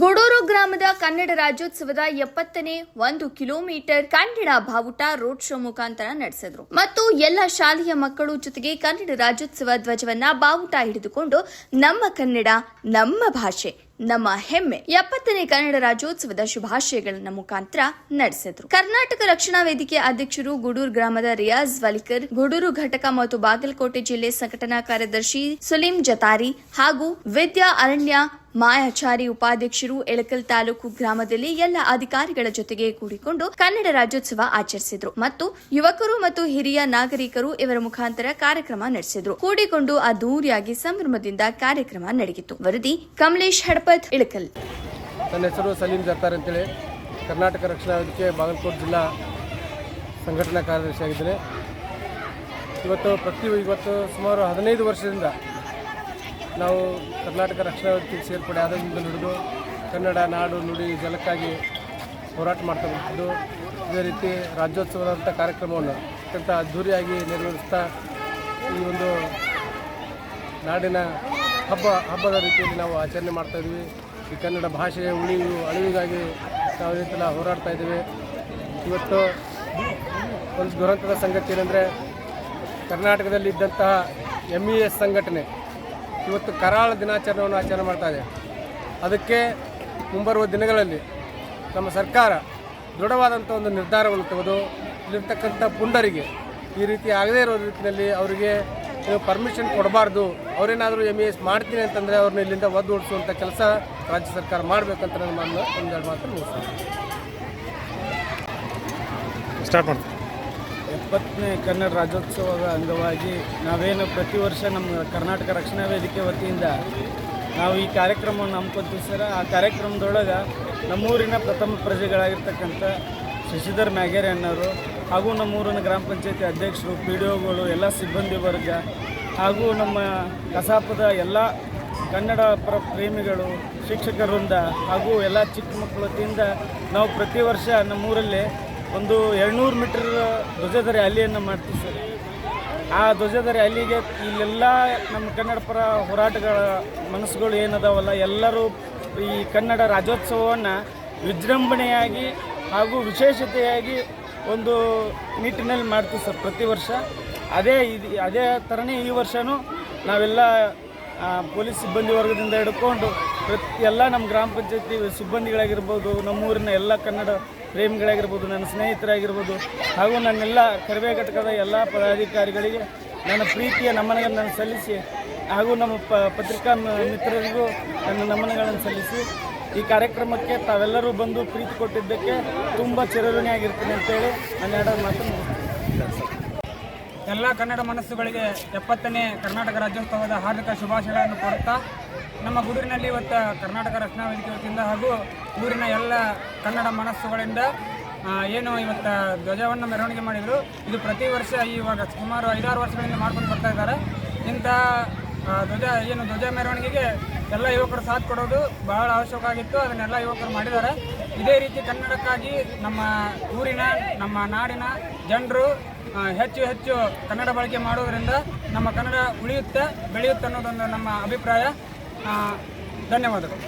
ಗುಡೂರು ಗ್ರಾಮದ ಕನ್ನಡ ರಾಜ್ಯೋತ್ಸವದ ಎಪ್ಪತ್ತನೇ ಒಂದು ಕಿಲೋಮೀಟರ್ ಕನ್ನಡ ಬಾವುಟ ರೋಡ್ ಶೋ ಮುಖಾಂತರ ನಡೆಸಿದ್ರು. ಮತ್ತು ಎಲ್ಲ ಶಾಲೆಯ ಮಕ್ಕಳು ಜೊತೆಗೆ ಕನ್ನಡ ರಾಜ್ಯೋತ್ಸವ ಧ್ವಜವನ್ನ ಬಾವುಟ ಹಿಡಿದುಕೊಂಡು ನಮ್ಮ ಕನ್ನಡ, ನಮ್ಮ ಭಾಷೆ, ನಮ್ಮ ಹೆಮ್ಮೆ ಎಪ್ಪತ್ತನೇ ಕನ್ನಡ ರಾಜ್ಯೋತ್ಸವದ ಶುಭಾಶಯಗಳನ್ನ ಮುಖಾಂತರ ನಡೆಸಿದ್ರು. ಕರ್ನಾಟಕ ರಕ್ಷಣಾ ವೇದಿಕೆ ಅಧ್ಯಕ್ಷರು ಗುಡೂರು ಗ್ರಾಮದ ರಿಯಾಜ್ ವಲಿಕರ್, ಗುಡೂರು ಘಟಕ ಮತ್ತು ಬಾಗಲಕೋಟೆ ಜಿಲ್ಲೆ ಸಂಘಟನಾ ಕಾರ್ಯದರ್ಶಿ ಸುಲೀಂ ಜತಾರಿ ಹಾಗೂ ವಿದ್ಯಾ ಅರಣ್ಯ ಮಾಯಾಚಾರಿ ಉಪಾಧ್ಯಕ್ಷರು ಎಳಕಲ್ ತಾಲೂಕು ಗ್ರಾಮದಲ್ಲಿ ಎಲ್ಲ ಅಧಿಕಾರಿಗಳ ಜೊತೆಗೆ ಕೂಡಿಕೊಂಡು ಕನ್ನಡ ರಾಜ್ಯೋತ್ಸವ ಆಚರಿಸಿದ್ರು ಮತ್ತು ಯುವಕರು ಮತ್ತು ಹಿರಿಯ ನಾಗರಿಕರು ಇವರ ಮುಖಾಂತರ ಕಾರ್ಯಕ್ರಮ ನಡೆಸಿದ್ರು. ಕೂಡಿಕೊಂಡು ಅದ್ದೂರಿಯಾಗಿ ಸಂಭ್ರಮದಿಂದ ಕಾರ್ಯಕ್ರಮ ನಡೆಯಿತು. ವರದಿ ಕಮಲೇಶ್ ಹಡಪತ್ ಇಳಕಲ್ ನನ್ನ ಹೆಸರು ಸಲೀಂ ಜತ್ತಾರ್ ಅಂತೇಳಿ. ಕರ್ನಾಟಕ ರಕ್ಷಣಾ ವೇದಿಕೆ ಬಾಗಲಕೋಟೆ ಜಿಲ್ಲಾ ಸಂಘಟನಾ ಕಾರ್ಯದರ್ಶಿಯಾಗಿದ್ದೇನೆ ಇವತ್ತು ಪ್ರತಿ ಇವತ್ತು ಸುಮಾರು ಹದಿನೈದು ವರ್ಷದಿಂದ ನಾವು ಕರ್ನಾಟಕ ರಕ್ಷಣಾ ವೇದಿಕೆಗೆ ಸೇರ್ಪಡೆ ಆದಾಗಿಂದ ಹಿಡಿದು ಕನ್ನಡ ನಾಡು ನುಡಿ ಜಲಕ್ಕಾಗಿ ಹೋರಾಟ ಮಾಡ್ತಾ ಬಂದಿದ್ದು. ಇದೇ ರೀತಿ ರಾಜ್ಯೋತ್ಸವದಂಥ ಕಾರ್ಯಕ್ರಮವನ್ನು ಅತ್ಯಂತ ಅದ್ಧೂರಿಯಾಗಿ ನೆರವೇರಿಸ್ತಾ ಈ ಒಂದು ನಾಡಿನ ಹಬ್ಬ, ಹಬ್ಬದ ರೀತಿಯಲ್ಲಿ ನಾವು ಆಚರಣೆ ಮಾಡ್ತಾ ಇದ್ದೀವಿ. ಈ ಕನ್ನಡ ಭಾಷೆಯ ಉಳಿವು, ಅಳಿವಿಗಾಗಿ ನಾವು ಈ ರೀತಿ ಹೋರಾಡ್ತಾ ಇದ್ದೀವಿ. ಇವತ್ತು ಒಂದು ದುರಂತದ ಸಂಗತಿ ಏನಂದರೆ ಕರ್ನಾಟಕದಲ್ಲಿ ಇದ್ದಂತಹ ಎಂ ಇ ಎಸ್ ಸಂಘಟನೆ ಇವತ್ತು ಕರಾಳ ದಿನಾಚರಣೆಯನ್ನು ಆಚರಣೆ ಮಾಡ್ತಾ ಇದೆ. ಅದಕ್ಕೆ ಮುಂಬರುವ ದಿನಗಳಲ್ಲಿ ನಮ್ಮ ಸರ್ಕಾರ ದೃಢವಾದಂಥ ಒಂದು ನಿರ್ಧಾರವನ್ನು ತೆಗೆದು ಇಲ್ಲಿರ್ತಕ್ಕಂಥ ಪುಂಡರಿಗೆ ಈ ರೀತಿ ಆಗದೇ ಇರೋ ರೀತಿಯಲ್ಲಿ ಅವರಿಗೆ ಪರ್ಮಿಷನ್ ಕೊಡಬಾರ್ದು, ಅವರೇನಾದರೂ ಎಂ ಎಸ್ ಮಾಡ್ತೀನಿ ಅಂತಂದರೆ ಅವ್ರನ್ನ ಇಲ್ಲಿಂದ ಒದ್ದು ಓಡಿಸುವಂಥ ಕೆಲಸ ರಾಜ್ಯ ಸರ್ಕಾರ ಮಾಡಬೇಕಂತ ನನ್ನ ಮಾತು ಒಂದೆರಡು ಮಾತು ಮುಗಿಸ್ತೀನಿ. ಸ್ಟಾರ್ಟ್ ಮಾಡ್ತೀನಿ. ಎಪ್ಪತ್ತನೇ ಕನ್ನಡ ರಾಜ್ಯೋತ್ಸವದ ಅಂಗವಾಗಿ ನಾವೇನು ಪ್ರತಿ ವರ್ಷ ನಮ್ಮ ಕರ್ನಾಟಕ ರಕ್ಷಣಾ ವೇದಿಕೆ ವತಿಯಿಂದ ನಾವು ಈ ಕಾರ್ಯಕ್ರಮವನ್ನು ಹಮ್ಮಿಕೊತೀವಿ ಸರ್. ಆ ಕಾರ್ಯಕ್ರಮದೊಳಗೆ ನಮ್ಮೂರಿನ ಪ್ರಥಮ ಪ್ರಜೆಗಳಾಗಿರ್ತಕ್ಕಂಥ ಶಶಿಧರ್ ಮ್ಯಾಗೇರಿ ಅನ್ನೋರು ಹಾಗೂ ನಮ್ಮೂರಿನ ಗ್ರಾಮ ಪಂಚಾಯತಿ ಅಧ್ಯಕ್ಷರು, ಪಿ ಡಿ ಒಗಳು, ಎಲ್ಲ ಸಿಬ್ಬಂದಿ ವರ್ಗ ಹಾಗೂ ನಮ್ಮ ಕಸಾಪದ ಎಲ್ಲ ಕನ್ನಡ ಪ್ರ ಪ್ರೇಮಿಗಳು ಶಿಕ್ಷಕರಿಂದ ಹಾಗೂ ಎಲ್ಲ ಚಿಕ್ಕ ಮಕ್ಕಳ ವತಿಯಿಂದ ನಾವು ಪ್ರತಿ ವರ್ಷ ನಮ್ಮೂರಲ್ಲಿ ಒಂದು ಎರಡುನೂರು ಮೀಟರ್ ಧ್ವಜದ ರ್ಯಾಲಿಯನ್ನು ಮಾಡ್ತೀವಿ ಸರ್. ಆ ಧ್ವಜದ ರ್ಯಾಲಿಗೆ ಇಲ್ಲೆಲ್ಲ ನಮ್ಮ ಕನ್ನಡ ಪರ ಹೋರಾಟಗಳ ಮನಸ್ಸುಗಳು ಏನದಾವಲ್ಲ, ಎಲ್ಲರೂ ಈ ಕನ್ನಡ ರಾಜ್ಯೋತ್ಸವವನ್ನು ವಿಜೃಂಭಣೆಯಾಗಿ ಹಾಗೂ ವಿಶೇಷತೆಯಾಗಿ ಒಂದು ನಿಟ್ಟಿನಲ್ಲಿ ಮಾಡ್ತೀವಿ ಸರ್ ಪ್ರತಿ ವರ್ಷ. ಅದೇ ಇದು, ಅದೇ ಥರನೇ ಈ ವರ್ಷವೂ ನಾವೆಲ್ಲ ಪೊಲೀಸ್ ಸಿಬ್ಬಂದಿ ವರ್ಗದಿಂದ ಹಿಡ್ಕೊಂಡು ಪ್ರತಿ ಎಲ್ಲ ನಮ್ಮ ಗ್ರಾಮ ಪಂಚಾಯತಿ ಸಿಬ್ಬಂದಿಗಳಾಗಿರ್ಬೋದು, ನಮ್ಮೂರಿನ ಎಲ್ಲ ಕನ್ನಡ ಪ್ರೇಮಿಗಳಾಗಿರ್ಬೋದು, ನನ್ನ ಸ್ನೇಹಿತರಾಗಿರ್ಬೋದು, ಹಾಗೂ ನನ್ನೆಲ್ಲ ಕರ್ವೆ ಘಟಕದ ಎಲ್ಲ ಪದಾಧಿಕಾರಿಗಳಿಗೆ ನನ್ನ ಪ್ರೀತಿಯ ನಮನಗಳನ್ನು ಸಲ್ಲಿಸಿ, ಹಾಗೂ ನಮ್ಮ ಪ, ಪತ್ರಿಕಾ ಮಿತ್ರರಿಗೂ ನನ್ನ ನಮನಗಳನ್ನು ಸಲ್ಲಿಸಿ, ಈ ಕಾರ್ಯಕ್ರಮಕ್ಕೆ ತಾವೆಲ್ಲರೂ ಬಂದು ಪ್ರೀತಿ ಕೊಟ್ಟಿದ್ದಕ್ಕೆ ತುಂಬ ಚಿರಋಣಿಯಾಗಿರ್ತೀನಿ ಅಂತೇಳಿ ನನ್ನ ಎರಡು ಮಾತು. ಎಲ್ಲ ಕನ್ನಡ ಮನಸ್ಸುಗಳಿಗೆ ಎಪ್ಪತ್ತನೇ ಕರ್ನಾಟಕ ರಾಜ್ಯೋತ್ಸವದ ಹಾರ್ದಿಕ ಶುಭಾಶಯಗಳನ್ನು ಕೋರುತ್ತಾ, ನಮ್ಮ ಗುಡೂರಿನಲ್ಲಿ ಇವತ್ತು ಕರ್ನಾಟಕ ರಕ್ಷಣಾ ವೇದಿಕೆ ವತಿಯಿಂದ ಹಾಗೂ ಊರಿನ ಎಲ್ಲ ಕನ್ನಡ ಮನಸ್ಸುಗಳಿಂದ ಏನು ಇವತ್ತು ಧ್ವಜವನ್ನು ಮೆರವಣಿಗೆ ಮಾಡಿದರು. ಇದು ಪ್ರತಿ ವರ್ಷ ಇವಾಗ ಸುಮಾರು ಐದಾರು ವರ್ಷಗಳಿಂದ ಮಾಡ್ಕೊಂಡು ಬರ್ತಾ ಇದ್ದಾರೆ. ಇಂಥ ಧ್ವಜ, ಏನು ಧ್ವಜ ಮೆರವಣಿಗೆಗೆ ಎಲ್ಲ ಯುವಕರು ಸಾಥ್ ಕೊಡೋದು ಬಹಳ ಅವಶ್ಯಕ ಆಗಿತ್ತು. ಅದನ್ನೆಲ್ಲ ಯುವಕರು ಮಾಡಿದ್ದಾರೆ. ಇದೇ ರೀತಿ ಕನ್ನಡಕ್ಕಾಗಿ ನಮ್ಮ ಊರಿನ, ನಮ್ಮ ನಾಡಿನ ಜನರು ಹೆಚ್ಚು ಹೆಚ್ಚು ಕನ್ನಡ ಬಳಕೆ ಮಾಡೋದರಿಂದ ನಮ್ಮ ಕನ್ನಡ ಉಳಿಯುತ್ತೆ, ಬೆಳೆಯುತ್ತೆ ಅನ್ನೋದೊಂದು ನಮ್ಮ ಅಭಿಪ್ರಾಯ. ಧನ್ಯವಾದಗಳು.